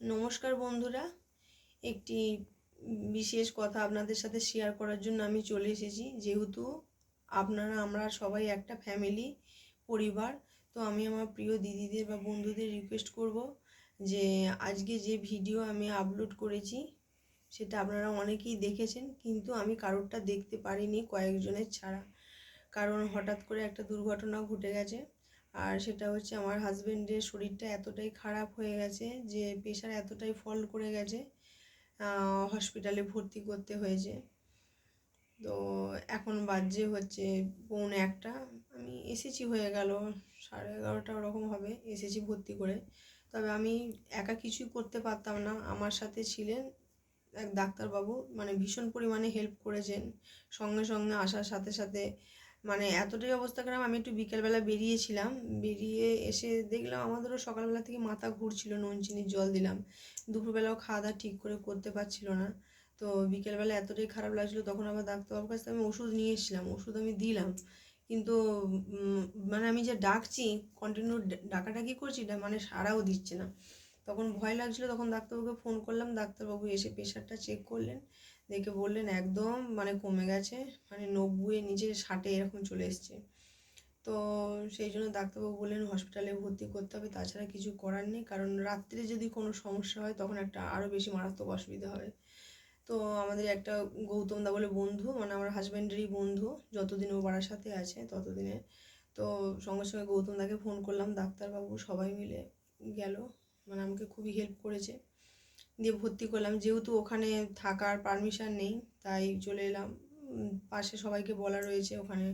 নমস্কার বন্ধুরা। একটি বিশেষ কথা আপনাদের সাথে শেয়ার করার জন্য আমি চলে এসেছি। যেহেতু আপনারা, আমরা সবাই একটা ফ্যামিলি পরিবার, তো আমি আমার প্রিয় দিদিদের বা বন্ধুদের রিকোয়েস্ট করব যে আজকে যে ভিডিও আমি আপলোড করেছি, সেটা আপনারা অনেকেই দেখেছেন, কিন্তু আমি কারোরটা দেখতে পারিনি কয়েকজনের ছাড়া। কারণ হঠাৎ করে একটা দুর্ঘটনা ঘটে গেছে। আর সেটা হচ্ছে আমার হাজব্যান্ডের শরীরটা এতটাই খারাপ হয়ে গেছে যে প্রেশার এতটাই ফল করে গেছে হসপিটালে ভর্তি করতে হয়েছে। তো এখন বাজে হচ্ছে পৌনে একটা, আমি এসেছি হয়ে গেল, সাড়ে এগারোটা ওরকম হবে, এসেছি ভর্তি করে। তবে আমি একা কিছুই করতে পারতাম না, আমার সাথে ছিলেন এক ডাক্তারবাবু মানে ভীষণ পরিমাণে হেল্প করেছেন। সঙ্গে সঙ্গে আসার সাথে সাথে মানে এতটাই অবস্থা খারাপ আমি একটু বিকেলবেলা বেরিয়েছিলাম। বেরিয়ে এসে দেখলাম আমাদেরও সকালবেলা থেকে মাথা ঘুরছিল, নুন চিনির জল দিলাম। দুপুরবেলাও খাওয়া দাওয়া ঠিক করে করতে পারছিল না। তো বিকেলবেলা এতটাই খারাপ লাগছিল, তখন আবার ডাক্তারবাবুর কাছ আমি ওষুধ নিয়ে এসেছিলাম, ওষুধ আমি দিলাম। কিন্তু মানে আমি যে ডাকছি কন্টিনিউ ডাকাডাকি করছি মানে সারাও দিচ্ছে না। তখন ভয় লাগছিল, তখন ডাক্তারবাবুকে ফোন করলাম, ডাক্তারবাবু এসে প্রেশারটা চেক করলেন। দেখে বললেন, একদম মানে কমে গেছে মানে নব্বই নিচে ষাটে এরকম চলে এসছে। তো সেই জন্য ডাক্তারবাবু বললেন, হসপিটালে ভর্তি করতে হবে, তাছাড়া কিছু করার নেই, কারণ রাত্রে যদি কোনো সমস্যা হয়, তখন একটা আরও বেশি মারাত্মক অসুবিধা হবে তো আমাদের একটা গৌতম দা বলে বন্ধু মানে আমার হাজব্যান্ডেরই বন্ধু, যতদিন ও বাড়ার সাথে আছে ততদিনে। তো সঙ্গে সঙ্গে গৌতম দাকে ফোন করলাম, ডাক্তারবাবু সবাই মিলে গেল মানে আমাকে খুবই হেল্প করেছে। দিয়ে ভর্তি করলাম। যেহেতু ওখানে থাকার পারমিশন নেই, তাই চলে এলাম। পাশে সবাইকে বলা রয়েছে, ওখানে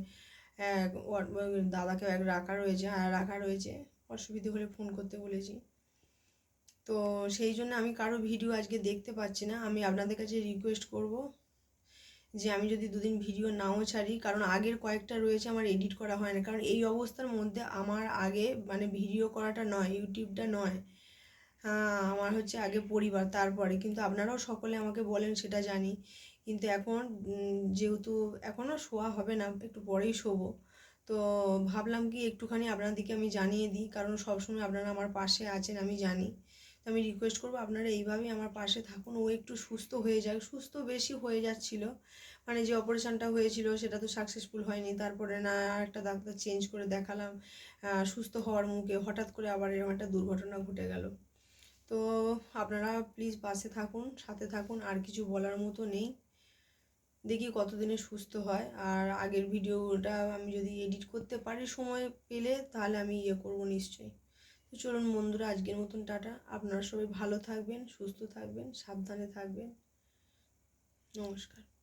দাদাকেও এক রাখা রয়েছে হ্যাঁ রাখা রয়েছে। অসুবিধে হলে ফোন করতে বলেছি। তো সেই জন্য আমি কারও ভিডিও আজকে দেখতে পাচ্ছি না। আমি আপনাদের কাছে রিকোয়েস্ট করব যে আমি যদি দুদিন ভিডিও নাও ছাড়ি, কারণ আগের কয়েকটা রয়েছে আমার এডিট করা হয় না। কারণ এই অবস্থার মধ্যে আমার আগে মানে ভিডিও করাটা নয় ইউটিউবটা নয়। আমার হচ্ছে আগে পরিবার, তারপরে। কিন্তু আপনারাও সকলে আমাকে বলেন, সেটা জানি। কিন্তু এখন যেহেতু এখনও শোয়া হবে না, একটু পরেই শোবো। তো ভাবলাম কি, একটুখানি আপনাদেরকে আমি জানিয়ে দিই, কারণ সবসময় আপনারা আমার পাশে আছেন, আমি জানি। তো আমি রিকোয়েস্ট করব, আপনারা এইভাবেই আমার পাশে থাকুন। ও একটু সুস্থ হয়ে যাক, সুস্থ বেশি হয়ে যাচ্ছিল। মানে যে অপারেশানটা হয়েছিল, সেটা তো সাকসেসফুল হয়নি। তারপরে না একটা ডাক্তার চেঞ্জ করে দেখালাম। সুস্থ হওয়ার মুখে, হঠাৎ করে আবার এরকম একটা দুর্ঘটনা ঘটে গেল। তো আপনারা প্লিজ পাশে থাকুন, সাথে থাকুন, আর কিছু বলার মতো নেই। দেখি কতদিনে সুস্থ হয়। আর আগের ভিডিওটা আমি যদি এডিট করতে পারি সময় পেলে, তাহলে আমি ইয়ে করব নিশ্চয়ই। তো চলুন বন্ধুরা, আজকের মতন টাটা। আপনারা সবাই ভালো থাকবেন, সুস্থ থাকবেন, সাবধানে থাকবেন। নমস্কার।